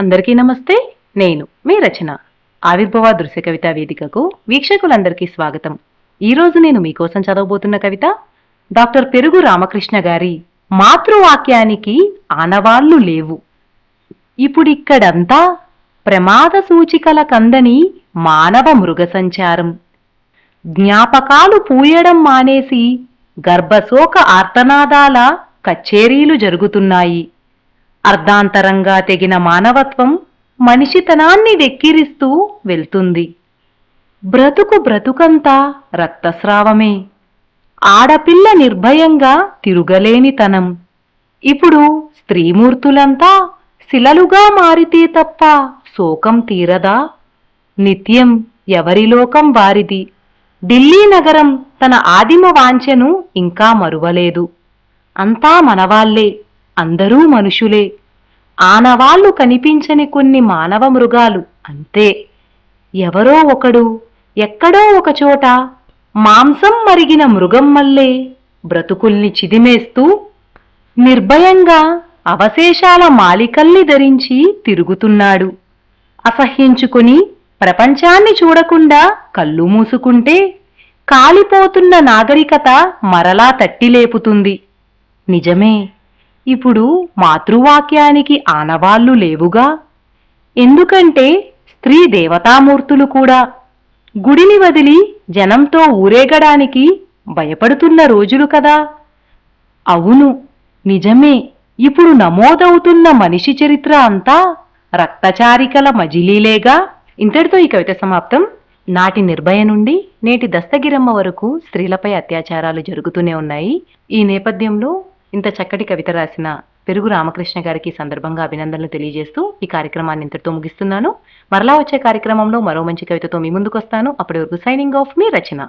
అందరికీ నమస్తే నేను మీ రచన. ఆవిర్భవ దృశ్య కవిత వేదికకు వీక్షకులందరికీ స్వాగతం. ఈరోజు నేను మీకోసం చదవబోతున్న కవిత డాక్టర్ పెరుగు రామకృష్ణ గారి మాతృవాక్యానికి ఆనవాళ్ళు లేవు. ఇప్పుడిక్కడంతా ప్రమాద సూచికల కందని మానవ మృగ సంచారం. జ్ఞాపకాలు పూయడం మానేసి గర్భశోక ఆర్తనాదాల కచేరీలు జరుగుతున్నాయి. అర్ధాంతరంగా తెగిన మానవత్వం మనిషితనాన్ని వెక్కిరిస్తూ వెళ్తుంది. బ్రతుకు బ్రతుకంతా రక్తస్రావమే. ఆడపిల్ల నిర్భయంగా తిరుగలేనితనం. ఇప్పుడు స్త్రీమూర్తులంతా శిలలుగా మారితే తప్ప శోకం తీరదా? నిత్యం ఎవరిలోకం వారిది? ఢిల్లీ నగరం తన ఆదిమ వాంఛను ఇంకా మరువలేదు. అంతా మనవాళ్ళే. అందరూ మనుషులే. ఆనవాళ్ళు కనిపించని కొన్ని మానవ మృగాలు అంతే. ఎవరో ఒకడు ఎక్కడో ఒకచోట మాంసం మరిగిన మృగం మల్లే బ్రతుకుల్ని చిదిమేస్తూ నిర్భయంగా అవశేషాల మాలికల్ని ధరించి తిరుగుతున్నాడు. అసహ్యించుకుని ప్రపంచాన్ని చూడకుండా కళ్ళు మూసుకుంటే కాలిపోతున్న నాగరికత మరలా తట్టిలేపుతుంది. నిజమే. ఇప్పుడు మాతృవాక్యానికి ఆనవాళ్ళు లేవుగా? ఎందుకంటే స్త్రీ దేవతామూర్తులు కూడా గుడిని వదిలి జనంతో ఊరేగడానికి భయపడుతున్న రోజులు కదా. అవును నిజమే. ఇప్పుడు నమోదవుతున్న మనిషి చరిత్ర అంతా రక్తచారికల మజిలీలేగా? ఇంతటితో ఈ కవిత సమాప్తం. నాటి నిర్భయ నుండి నేటి దస్తగిరమ్మ వరకు స్త్రీలపై అత్యాచారాలు జరుగుతూనే ఉన్నాయి. ఈ నేపథ్యంలో ఇంత చక్కటి కవిత రాసిన పెరుగు రామకృష్ణ గారికి సందర్భంగా అభినందనలు తెలియజేస్తూ ఈ కార్యక్రమాన్ని ఇంతటితో ముగిస్తున్నాను. మరలా వచ్చే కార్యక్రమంలో మరో మంచి కవితతో మీ ముందుకు వస్తాను అప్పటి వరకు సైనింగ్ ఆఫ్ మీ రచన.